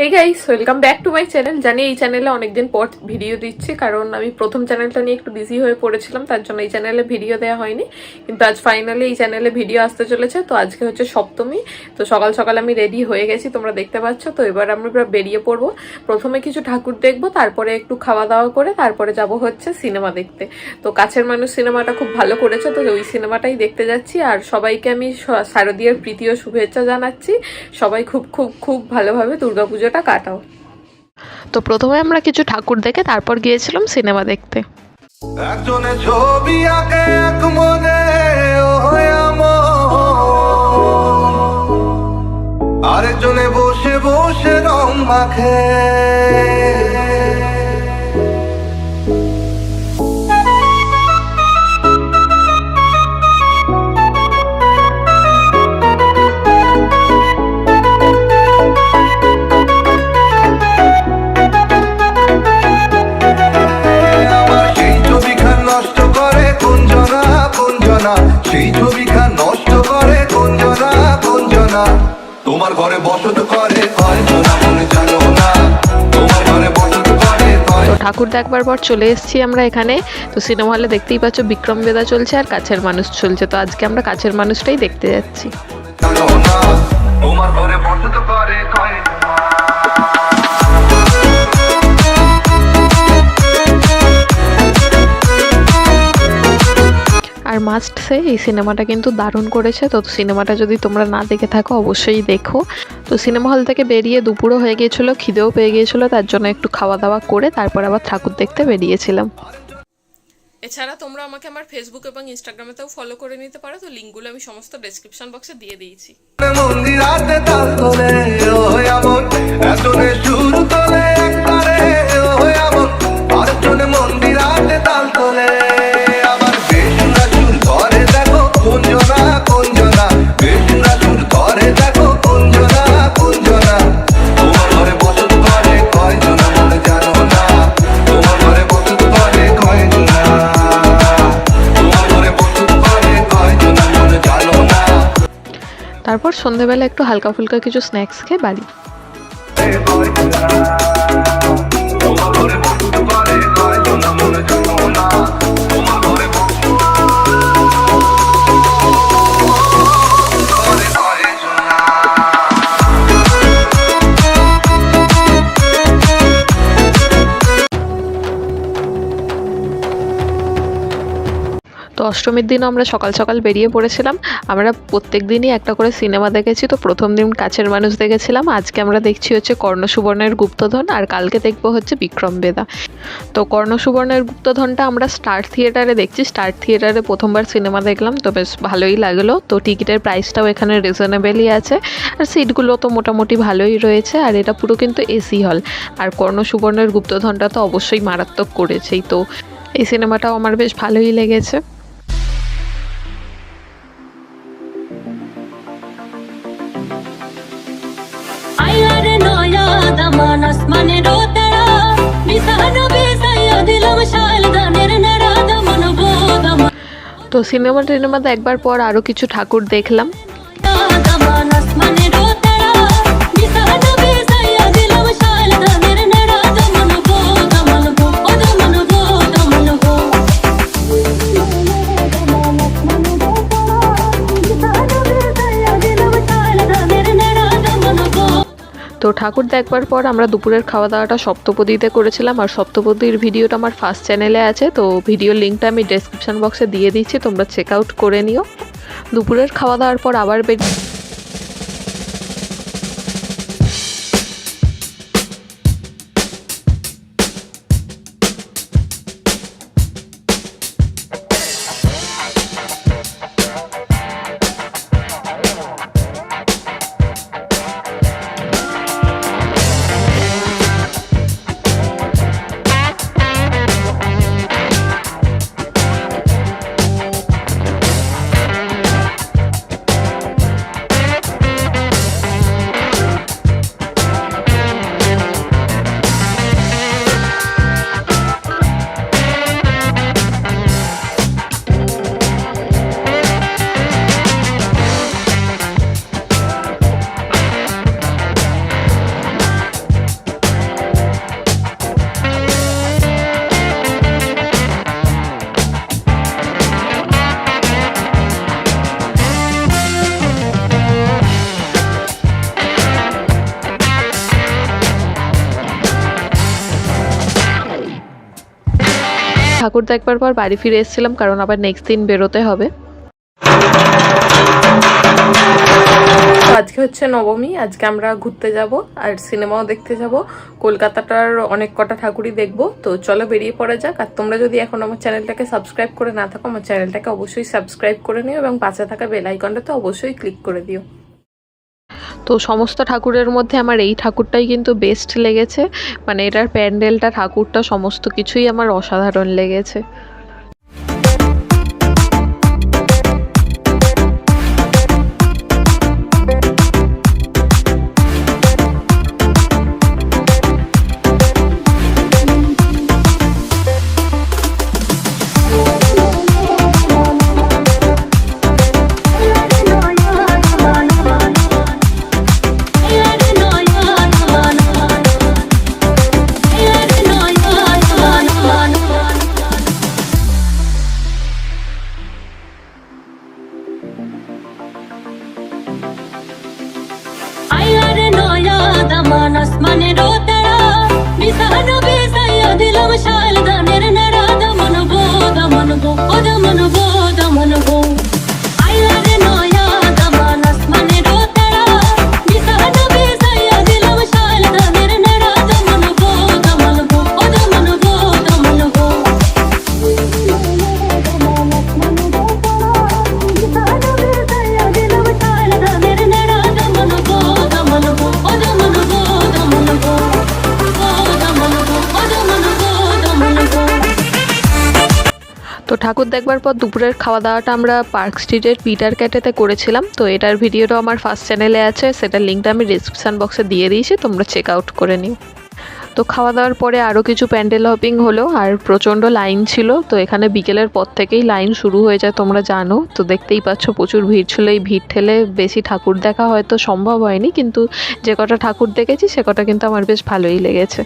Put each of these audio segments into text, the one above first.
Hey guys welcome back to my channel জানি এই চ্যানেলে অনেকদিন পর ভিডিও দিচ্ছি, কারণ আমি প্রথম চ্যানেলটা নিয়ে একটু বিজি হয়ে পড়েছিলাম, তার জন্য এই চ্যানেলে ভিডিও দেওয়া হয়নি। কিন্তু আজ ফাইনালি এই চ্যানেলে ভিডিও আসতে চলেছে, তো আজকে হচ্ছে সপ্তমী। তো সকাল সকাল আমি রেডি হয়ে গেছি, তোমরা দেখতে পাচ্ছ। তো এবার আমরা বেরিয়ে পড়ব। প্রথমে কিছু ঠাকুর দেখব, তারপরে একটু খাওয়া দাওয়া করে, তারপরে যাব হচ্ছে সিনেমা দেখতে। তো কাছের মানুষ সিনেমাটা খুব ভালো করেছে, তো ওই সিনেমাটাই দেখতে যাচ্ছি। আর সবাইকে আমি শারদীয়ার ও শুভেচ্ছা জানাচ্ছি। সবাই খুব খুব খুব ভালোভাবে দুর্গাপুজোটা কাটাও। তো প্রথমে আমরা কিছু ঠাকুর দেখে তারপর গিয়েছিলাম সিনেমা দেখতে। একজনে ছবি আঁকে এক মনে। আরেকজনে বসে বসে রং মাখে। কুঞ্জনা তোমার ঘরে বসত করে কয়জনা মনে জানো না। তোমার ঘরে বসত করে তো ঠাকুর দেখবার পর চলে এসেছি আমরা এখানে। তো সিনেমা হলে দেখতেই পাচ্ছ বিক্রম বেদা চলছে আর কাছের মানুষ চলছে। তো আজকে আমরা কাছের মানুষটাই দেখতে যাচ্ছি। মাস্ট সে এই সিনেমাটা কিন্তু দারুণ করেছে। তো সিনেমাটা যদি তোমরা না দেখে থাকো অবশ্যই দেখো। তো সিনেমা হল থেকে বেরিয়ে দুপুরও হয়ে গিয়েছিল খিদেও পেয়ে গিয়েছিল তার জন্য একটু খাওয়া দাওয়া করে তারপর আবার ঠাকুর দেখতে বেরিয়েছিলাম। এছাড়া তোমরা আমাকে আমার ফেসবুক এবং ইনস্টাগ্রামেতেও ফলো করে নিতে পারো তো লিঙ্কগুলো আমি সমস্ত ডেসক্রিপশন বক্সে দিয়ে দিয়েছি। তারপর সন্ধেবেলা একটু হালকা ফুলকা কিছু স্ন্যাক্স খেয়ে বাড়ি। তোমার অষ্টমীর দিন আমরা সকাল সকাল বেরিয়ে পড়েছিলাম। আমরা প্রত্যেক দিনই একটা করে সিনেমা দেখেছি। তো প্রথম দিন কাছের মানুষ দেখেছিলাম। আজকে আমরা দেখছি হচ্ছে কর্ণ সুবর্ণের গুপ্তধন আর কালকে দেখব হচ্ছে বিক্রম বেদা। তো কর্ণ সুবর্ণের গুপ্তধনটা আমরা স্টার থিয়েটারে দেখছি। স্টার থিয়েটারে প্রথমবার সিনেমা দেখলাম। তো বেশ ভালোই লাগল। তো টিকিটের প্রাইসটাও এখানে রিজনেবেলই আছে। আর সিটগুলো তো মোটামুটি ভালোই রয়েছে। আর এটা পুরো কিন্তু এসি হল। আর কর্ণ সুবর্ণের গুপ্তধনটা তো অবশ্যই মারাত্মক করেছেই। তো এই সিনেমাটাও আমার বেশ ভালোই লেগেছে। তো সিনেমা টিনেমাতে একবার পর আরও কিছু ঠাকুর দেখলাম। তো ঠাকুর দেখবার পর আমরা দুপুরের খাওয়া দাওয়াটা সপ্তপদীতে করেছিলাম আর সপ্তপদীর ভিডিওটা আমার ফার্স্ট চ্যানেলে আছে, তো ভিডিও লিঙ্কটা আমি ডেসক্রিপশন বক্সে দিয়ে দিচ্ছি, তোমরা চেক আউট করে নিও। দুপুরের খাওয়া দাওয়ার পর আবার বেরিয়ে ঠাকুর দেখবার পর বাড়ি ফিরে এসেছিলাম, কারণ আবার নেক্সট দিন বেরোতে হবে। তো আজকে হচ্ছে নবমী, আজকে আমরা ঘুরতে যাব আর সিনেমাও দেখতে যাব। কলকাতাটার অনেক কটা ঠাকুরই দেখব, তো চলো বেরিয়ে পড়া যাক। আর তোমরা যদি এখন আমার চ্যানেলটাকে সাবস্ক্রাইব করে না থাকো, আমার চ্যানেলটাকে অবশ্যই সাবস্ক্রাইব করে নিও এবং পাশে থাকা বেল আইকনটাতে অবশ্যই ক্লিক করে দিও। তো সমস্ত ঠাকুরের মধ্যে আমার এই ঠাকুরটাই কিন্তু বেস্ট লেগেছে। মানে এটার প্যান্ডেলটা, ঠাকুরটা, সমস্ত কিছুই আমার অসাধারণ লেগেছে। তো ঠাকুর দেখবার পর দুপুরের খাওয়া দাওয়াটা আমরা পার্ক স্ট্রিটের পিটার ক্যাটেতে করেছিলাম। তো এটার ভিডিওটা আমার ফার্স্ট চ্যানেলে আছে, সেটার লিঙ্কটা আমি ডিসক্রিপশান বক্সে দিয়ে দিয়েছি, তোমরা চেক আউট করে নিও। তো খাওয়া দাওয়ার পরে আরও কিছু প্যান্ডেল হপিং হলো, আর প্রচণ্ড লাইন ছিল, তো এখানে বিকেলের পর থেকেই লাইন শুরু হয়ে যায়, তোমরা জানো। তো দেখতেই পাচ্ছ প্রচুর ভিড় ছিল, এই ভিড় ঠেলে বেশি ঠাকুর দেখা হয়তো সম্ভব হয়নি, কিন্তু যে কটা ঠাকুর দেখেছি, সে কটা কিন্তু আমার বেশ ভালোই লেগেছে।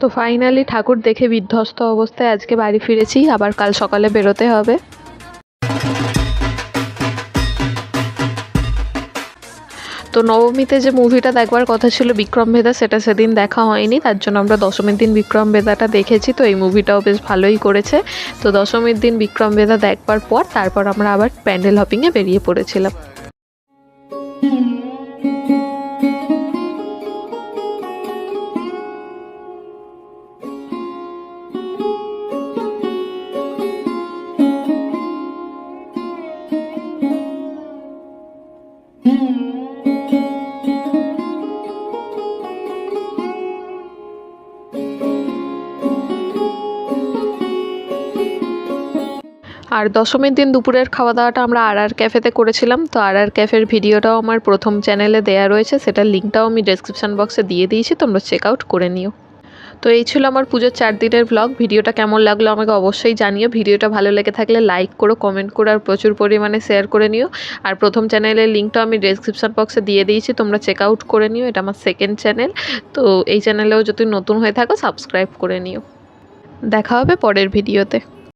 তো ফাইনালি ঠাকুর দেখে বিধ্বস্ত অবস্থায় আজকে বাড়ি ফিরেছি, আবার কাল সকালে বেরোতে হবে। তো নবমীতে যে মুভিটা দেখবার কথা ছিল বিক্রম ভেদা, সেটা সেদিন দেখা হয়নি, তার জন্য আমরা দশমীর দিন বিক্রম ভেদাটা দেখেছি, তো এই মুভিটাও বেশ ভালোই করেছে। তো দশমীর দিন বিক্রম ভেদা দেখবার পর, তারপর আমরা আবার প্যান্ডেল হপিংয়ে বেরিয়ে পড়েছিলাম। আর দশমীর দিন দুপুরের খাওয়া দাওয়াটা আমরা আর আর ক্যাফেতে করেছিলাম। তো আর আর ক্যাফের ভিডিওটাও আমার প্রথম চ্যানেলে দেয়া রয়েছে। সেটার লিঙ্কটাও আমি ডেসক্রিপশন বক্সে দিয়ে দিয়েছি। তোমরা চেক আউট করে নিও। তো এই ছিল আমার পুজোর চার দিনের ব্লগ ভিডিওটা কেমন লাগল আমাকে অবশ্যই জানিও। ভিডিওটা ভালো লেগে থাকলে লাইক করো কমেন্ট করো আর প্রচুর পরিমাণে শেয়ার করে নিও। আর প্রথম চ্যানেলের লিঙ্কটাও আমি ডেসক্রিপশন বক্সে দিয়ে দিয়েছি। তোমরা চেক আউট করে নিও। এটা আমার সেকেন্ড চ্যানেল তো এই চ্যানেলেও যদি নতুন হয়ে থাকো সাবস্ক্রাইব করে নিও। দেখা হবে পরের ভিডিওতে